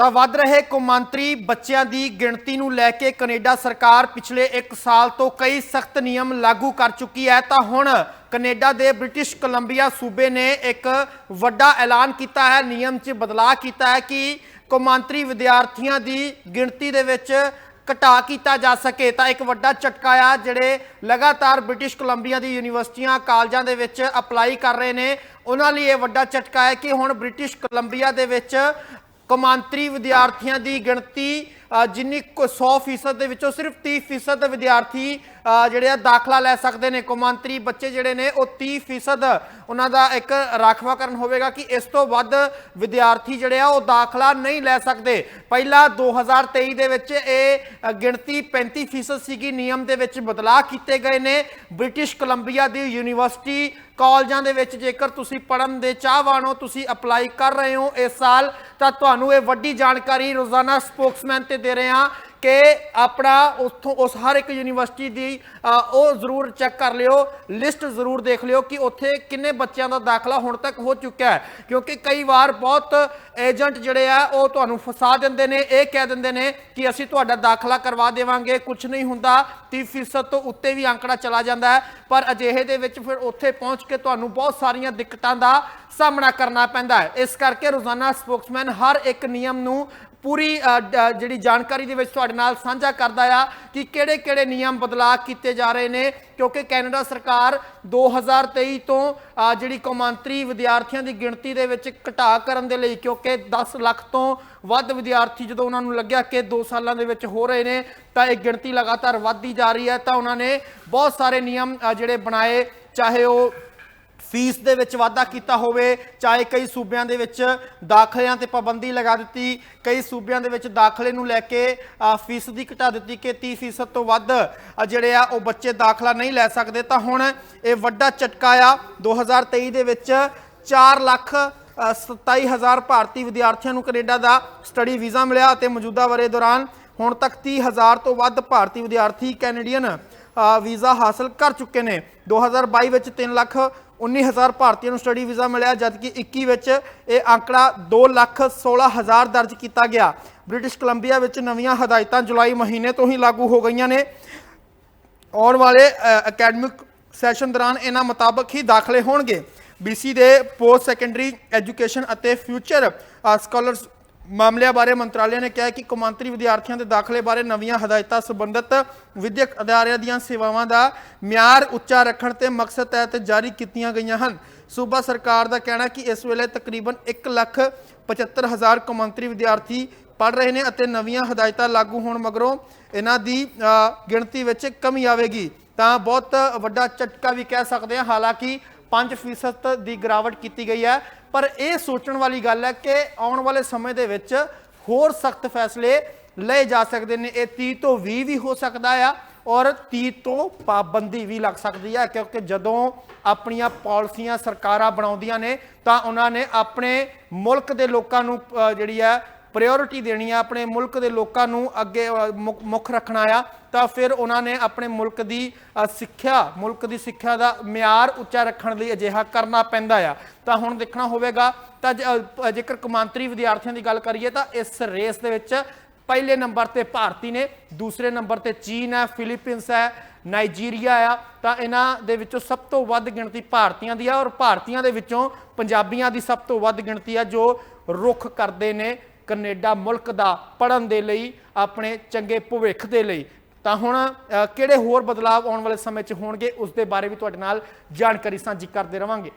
ਤਾਂ ਵੱਧ ਰਹੇ ਕੌਮਾਂਤਰੀ ਬੱਚਿਆਂ ਦੀ ਗਿਣਤੀ ਨੂੰ ਲੈ ਕੇ ਕੈਨੇਡਾ ਸਰਕਾਰ ਪਿਛਲੇ 1 ਸਾਲ ਤੋਂ ਕਈ ਸਖਤ ਨਿਯਮ ਲਾਗੂ ਕਰ ਚੁੱਕੀ ਹੈ। ਤਾਂ ਹੁਣ ਕੈਨੇਡਾ ਦੇ ਬ੍ਰਿਟਿਸ਼ ਕੋਲੰਬੀਆ ਸੂਬੇ ਨੇ ਇੱਕ ਵੱਡਾ ਐਲਾਨ ਕੀਤਾ ਹੈ। ਨਿਯਮ 'ਚ ਬਦਲਾਅ ਕੀਤਾ ਹੈ ਕਿ ਕੌਮਾਂਤਰੀ ਵਿਦਿਆਰਥੀਆਂ ਦੀ ਗਿਣਤੀ ਦੇ ਵਿੱਚ ਘਟਾ ਕੀਤਾ ਜਾ ਸਕੇ। ਤਾਂ ਇੱਕ ਵੱਡਾ ਝਟਕਾ ਆ, ਜਿਹੜੇ ਲਗਾਤਾਰ ਬ੍ਰਿਟਿਸ਼ ਕੋਲੰਬੀਆ ਦੀ ਯੂਨੀਵਰਸਿਟੀਆਂ, ਕਾਲਜਾਂ ਦੇ ਵਿੱਚ ਅਪਲਾਈ ਕਰ ਰਹੇ ਨੇ। ਉਹਨਾਂ ਲਈ ਇਹ ਵੱਡਾ ਝਟਕਾ ਹੈ ਕਿ ਹੁਣ ਬ੍ਰਿਟਿਸ਼ ਕੋਲੰਬੀਆ ਦੇ ਵਿੱਚ ਕੌਮਾਂਤਰੀ ਵਿਦਿਆਰਥੀਆਂ ਦੀ ਗਿਣਤੀ ਜਿੰਨੀ ਕੁ 100% ਦੇ ਵਿੱਚੋਂ ਸਿਰਫ 30% ਵਿਦਿਆਰਥੀ ਜਿਹੜੇ ਆ ਦਾਖਲਾ ਲੈ ਸਕਦੇ ਨੇ, ਕੌਮਾਂਤਰੀ ਬੱਚੇ ਜਿਹੜੇ ਨੇ, ਉਹ 30% ਉਹਨਾਂ ਦਾ ਇੱਕ ਰਾਖਵਾਕਰਨ ਹੋਵੇਗਾ ਕਿ ਇਸ ਤੋਂ ਵੱਧ ਵਿਦਿਆਰਥੀ ਜਿਹੜੇ ਆ, ਉਹ ਦਾਖਲਾ ਨਹੀਂ ਲੈ ਸਕਦੇ। ਪਹਿਲਾਂ 2023 ਦੇ ਵਿੱਚ ਇਹ ਗਿਣਤੀ 35% ਸੀਗੀ। ਨਿਯਮ ਦੇ ਵਿੱਚ ਬਦਲਾਅ ਕੀਤੇ ਗਏ ਨੇ। ਬ੍ਰਿਟਿਸ਼ ਕੋਲੰਬੀਆ ਦੀ ਯੂਨੀਵਰਸਿਟੀ ਕਾਲਜਾਂ ਦੇ ਵਿੱਚ ਜੇਕਰ ਤੁਸੀਂ ਪੜਨ ਦੇ ਚਾਹਵਾਨ ਹੋ, ਤੁਸੀਂ ਅਪਲਾਈ ਕਰ ਰਹੇ ਹੋ ਇਸ ਸਾਲ, ਤਾਂ ਤੁਹਾਨੂੰ ਇਹ ਵੱਡੀ ਜਾਣਕਾਰੀ ਰੋਜ਼ਾਨਾ ਸਪੋਕਸਮੈਨ ਤੇ ਦੇ ਰਹੇ ਹਾਂ। ਕਿ ਆਪਣਾ ਉੱਥੋਂ ਉਸ ਹਰ ਇੱਕ ਯੂਨੀਵਰਸਿਟੀ ਦੀ ਉਹ ਜ਼ਰੂਰ ਚੈੱਕ ਕਰ ਲਿਓ, ਲਿਸਟ ਜ਼ਰੂਰ ਦੇਖ ਲਿਓ ਕਿ ਉੱਥੇ ਕਿੰਨੇ ਬੱਚਿਆਂ ਦਾ ਦਾਖਲਾ ਹੁਣ ਤੱਕ ਹੋ ਚੁੱਕਿਆ ਹੈ। ਕਿਉਂਕਿ ਕਈ ਵਾਰ ਬਹੁਤ ਏਜੰਟ ਜਿਹੜੇ ਆ, ਉਹ ਤੁਹਾਨੂੰ ਫਸਾ ਦਿੰਦੇ ਨੇ, ਇਹ ਕਹਿ ਦਿੰਦੇ ਨੇ ਕਿ ਅਸੀਂ ਤੁਹਾਡਾ ਦਾਖਲਾ ਕਰਵਾ ਦੇਵਾਂਗੇ ਕੁਝ ਨਹੀਂ ਹੁੰਦਾ 30% ਤੋਂ ਉੱਤੇ ਵੀ ਅੰਕੜਾ ਚਲਾ ਜਾਂਦਾ ਹੈ। ਪਰ ਅਜਿਹੇ ਦੇ ਵਿੱਚ ਫਿਰ ਉੱਥੇ ਪਹੁੰਚ ਕੇ ਤੁਹਾਨੂੰ ਬਹੁਤ ਸਾਰੀਆਂ ਦਿੱਕਤਾਂ ਦਾ ਸਾਹਮਣਾ ਕਰਨਾ ਪੈਂਦਾ ਹੈ। ਇਸ ਕਰਕੇ ਰੋਜ਼ਾਨਾ ਸਪੋਕਸਮੈਨ ਹਰ ਇੱਕ ਨਿਯਮ ਨੂੰ ਪੂਰੀ ਡ- ਜਿਹੜੀ ਜਾਣਕਾਰੀ ਦੇ ਵਿੱਚ ਤੁਹਾਡੇ ਨਾਲ ਸਾਂਝਾ ਕਰਦਾ ਆ ਕਿ ਕਿਹੜੇ-ਕਿਹੜੇ ਨਿਯਮ ਬਦਲਾਅ ਕੀਤੇ ਜਾ ਰਹੇ ਨੇ, ਕਿਉਂਕਿ ਕੈਨੇਡਾ ਸਰਕਾਰ 2023 ਤੋਂ ਜਿਹੜੀ ਕੌਮਾਂਤਰੀ ਵਿਦਿਆਰਥੀਆਂ ਦੀ ਗਿਣਤੀ ਦੇ ਵਿੱਚ ਘਟਾ ਕਰਨ ਦੇ ਲਈ, ਕਿਉਂਕਿ 10 ਲੱਖ ਤੋਂ ਵੱਧ ਵਿਦਿਆਰਥੀ ਜਦੋਂ ਉਹਨਾਂ ਨੂੰ ਲੱਗਿਆ ਕਿ 2 ਸਾਲਾਂ ਦੇ ਵਿੱਚ ਹੋ ਰਹੇ ਨੇ, ਤਾਂ ਇਹ ਗਿਣਤੀ ਲਗਾਤਾਰ ਵੱਧਦੀ ਜਾ ਰਹੀ ਹੈ, ਤਾਂ ਉਹਨਾਂ ਨੇ ਬਹੁਤ ਸਾਰੇ ਨਿਯਮ ਜਿਹੜੇ ਬਣਾਏ, ਚਾਹੇ ਉਹ ਫੀਸ ਦੇ ਵਿੱਚ ਵਾਧਾ ਕੀਤਾ ਹੋਵੇ ਚਾਹੇ ਕਈ ਸੂਬਿਆਂ ਦੇ ਵਿੱਚ ਦਾਖਲਿਆਂ ਤੇ ਪਾਬੰਦੀ ਲਗਾ ਦਿੱਤੀ ਕਈ ਸੂਬਿਆਂ ਦੇ ਵਿੱਚ ਦਾਖਲੇ ਨੂੰ ਲੈ ਕੇ ਫੀਸ ਦੀ ਘਟਾ ਦਿੱਤੀ ਕਿ 30% ਤੋਂ ਵੱਧ ਜਿਹੜੇ ਆ ਉਹ ਬੱਚੇ ਦਾਖਲਾ ਨਹੀਂ ਲੈ ਸਕਦੇ। ਤਾਂ ਹੁਣ ਇਹ ਵੱਡਾ ਝਟਕਾ ਆ 2023 ਦੇ ਵਿੱਚ 4 ਲੱਖ ਅ, 27000 ਭਾਰਤੀ ਵਿਦਿਆਰਥੀਆਂ ਨੂੰ ਕੈਨੇਡਾ ਦਾ ਸਟੱਡੀ ਵੀਜ਼ਾ ਮਿਲਿਆ ਅਤੇ ਮੌਜੂਦਾ ਵਰੇ ਦੌਰਾਨ ਹੁਣ ਤੱਕ 30000 ਤੋਂ ਵੱਧ ਭਾਰਤੀ ਵਿਦਿਆਰਥੀ ਕੈਨੇਡੀਅਨ ਵੀਜ਼ਾ ਹਾਸਲ ਕਰ ਚੁੱਕੇ ਨੇ। 2022 ਵਿੱਚ 3 ਲੱਖ 19000 ਭਾਰਤੀਆਂ ਨੂੰ ਸਟੱਡੀ ਵੀਜ਼ਾ ਮਿਲਿਆ, ਜਦਕਿ 21 ਵਿੱਚ ਇਹ ਅੰਕੜਾ 2 ਲੱਖ 16000 ਦਰਜ ਕੀਤਾ ਗਿਆ। ਬ੍ਰਿਟਿਸ਼ ਕੋਲੰਬੀਆ ਵਿੱਚ ਨਵੀਆਂ ਹਦਾਇਤਾਂ ਜੁਲਾਈ ਮਹੀਨੇ ਤੋਂ ਹੀ ਲਾਗੂ ਹੋ ਗਈਆਂ ਨੇ। ਆਉਣ ਵਾਲੇ ਅਕੈਡਮਿਕ ਸੈਸ਼ਨ ਦੌਰਾਨ ਇਹਨਾਂ ਮੁਤਾਬਕ ਹੀ ਦਾਖਲੇ ਹੋਣਗੇ। BC ਦੇ ਪੋਸਟ ਸੈਕੰਡਰੀ ਐਜੂਕੇਸ਼ਨ ਅਤੇ ਫਿਊਚਰ ਸਕਾਲਰਸ ਮਾਮਲਿਆਂ ਬਾਰੇ ਮੰਤਰਾਲੇ ਨੇ ਕਿਹਾ ਕਿ ਕੌਮਾਂਤਰੀ ਵਿਦਿਆਰਥੀਆਂ ਦੇ ਦਾਖਲੇ ਬਾਰੇ ਨਵੀਆਂ ਹਦਾਇਤਾਂ ਸੰਬੰਧਿਤ ਵਿਦਿਅਕ ਅਦਾਰਿਆਂ ਦੀਆਂ ਸੇਵਾਵਾਂ ਦਾ ਮਿਆਰ ਉੱਚਾ ਰੱਖਣ ਤੇ ਮਕਸਦ ਤਹਿਤ ਜਾਰੀ ਕੀਤੀਆਂ ਗਈਆਂ ਹਨ। ਸੂਬਾ ਸਰਕਾਰ ਦਾ ਕਹਿਣਾ ਕਿ ਇਸ ਵੇਲੇ ਤਕਰੀਬਨ 1 ਲੱਖ 75000 ਕੌਮਾਂਤਰੀ ਵਿਦਿਆਰਥੀ ਪੜ ਰਹੇ ਨੇ ਅਤੇ ਨਵੀਆਂ ਹਦਾਇਤਾਂ ਲਾਗੂ ਹੋਣ ਮਗਰੋਂ ਇਹਨਾਂ ਦੀ ਗਿਣਤੀ ਵਿੱਚ ਕਮੀ ਆਵੇਗੀ। ਤਾਂ ਬਹੁਤ ਵੱਡਾ ਝਟਕਾ ਵੀ ਕਹਿ ਸਕਦੇ ਹਾਂ। ਹਾਲਾਂਕਿ 5% ਦੀ ਗਿਰਾਵਟ ਕੀਤੀ ਗਈ ਹੈ। ਪਰ ਇਹ ਸੋਚਣ ਵਾਲੀ ਗੱਲ ਹੈ ਕਿ ਆਉਣ ਵਾਲੇ ਸਮੇਂ ਦੇ ਵਿੱਚ ਹੋਰ ਸਖਤ ਫੈਸਲੇ ਲਏ ਜਾ ਸਕਦੇ ਨੇ। ਇਹ 30 ਤੋਂ 20 ਵੀ ਹੋ ਸਕਦਾ ਆ ਔਰ 30 ਤੋਂ ਪਾਬੰਦੀ ਵੀ ਲੱਗ ਸਕਦੀ ਹੈ ਕਿਉਂਕਿ ਜਦੋਂ ਆਪਣੀਆਂ ਪਾਲਿਸੀਆਂ ਸਰਕਾਰਾਂ ਬਣਾਉਂਦੀਆਂ ਨੇ ਤਾਂ ਉਹਨਾਂ ਨੇ ਆਪਣੇ ਮੁਲਕ ਦੇ ਲੋਕਾਂ ਨੂੰ ਜਿਹੜੀ ਹੈ ਪ੍ਰਾਇੋਰਟੀ ਦੇਣੀ ਆ, ਆਪਣੇ ਮੁਲਕ ਦੇ ਲੋਕਾਂ ਨੂੰ ਅੱਗੇ ਮੁੱਖ- ਮੁੱਖ ਰੱਖਣਾ ਆ, ਤਾਂ ਫਿਰ ਉਹਨਾਂ ਨੇ ਆਪਣੇ ਮੁਲਕ ਦੀ ਸਿੱਖਿਆ, ਮੁਲਕ ਦੀ ਸਿੱਖਿਆ ਦਾ ਮਿਆਰ ਉੱਚਾ ਰੱਖਣ ਲਈ ਅਜਿਹਾ ਕਰਨਾ ਪੈਂਦਾ ਆ। ਤਾਂ ਹੁਣ ਦੇਖਣਾ ਹੋਵੇਗਾ, ਤਾਂ ਜ- ਜੇਕਰ ਕਮਾਂਤਰੀ ਵਿਦਿਆਰਥੀਆਂ ਦੀ ਗੱਲ ਕਰੀਏ, ਤਾਂ ਇਸ ਰੇਸ ਦੇ ਵਿੱਚ ਪਹਿਲੇ ਨੰਬਰ ਤੇ ਭਾਰਤੀ ਨੇ, ਦੂਸਰੇ ਨੰਬਰ ਤੇ ਚੀਨ ਹੈ, ਫਿਲੀਪੀਨਸ ਹੈ, ਨਾਈਜੀਰੀਆ ਆ, ਤਾਂ ਇਹਨਾਂ ਦੇ ਵਿੱਚੋਂ ਸਭ ਤੋਂ ਵੱਧ ਗਿਣਤੀ ਭਾਰਤੀਆਂ ਦੀ ਆ, ਔਰ ਭਾਰਤੀਆਂ ਦੇ ਵਿੱਚੋਂ ਪੰਜਾਬੀਆਂ ਦੀ ਸਭ ਤੋਂ ਵੱਧ ਗਿਣਤੀ ਆ, ਜੋ ਰੁੱਖ ਕਰਦੇ ਨੇ ਕੈਨੇਡਾ ਮੁਲਕ ਦਾ ਪੜਨ ਦੇ ਲਈ, ਆਪਣੇ ਚੰਗੇ ਭਵਿੱਖ ਦੇ ਲਈ। ਤਾਂ ਹੁਣ ਕਿਹੜੇ ਹੋਰ ਬਦਲਾਅ ਆਉਣ ਵਾਲੇ ਸਮੇਂ 'ਚ ਹੋਣਗੇ, ਉਸ ਦੇ ਬਾਰੇ ਵੀ ਤੁਹਾਡੇ ਨਾਲ ਜਾਣਕਾਰੀ ਸਾਂਝੀ ਕਰਦੇ ਰਵਾਂਗੇ।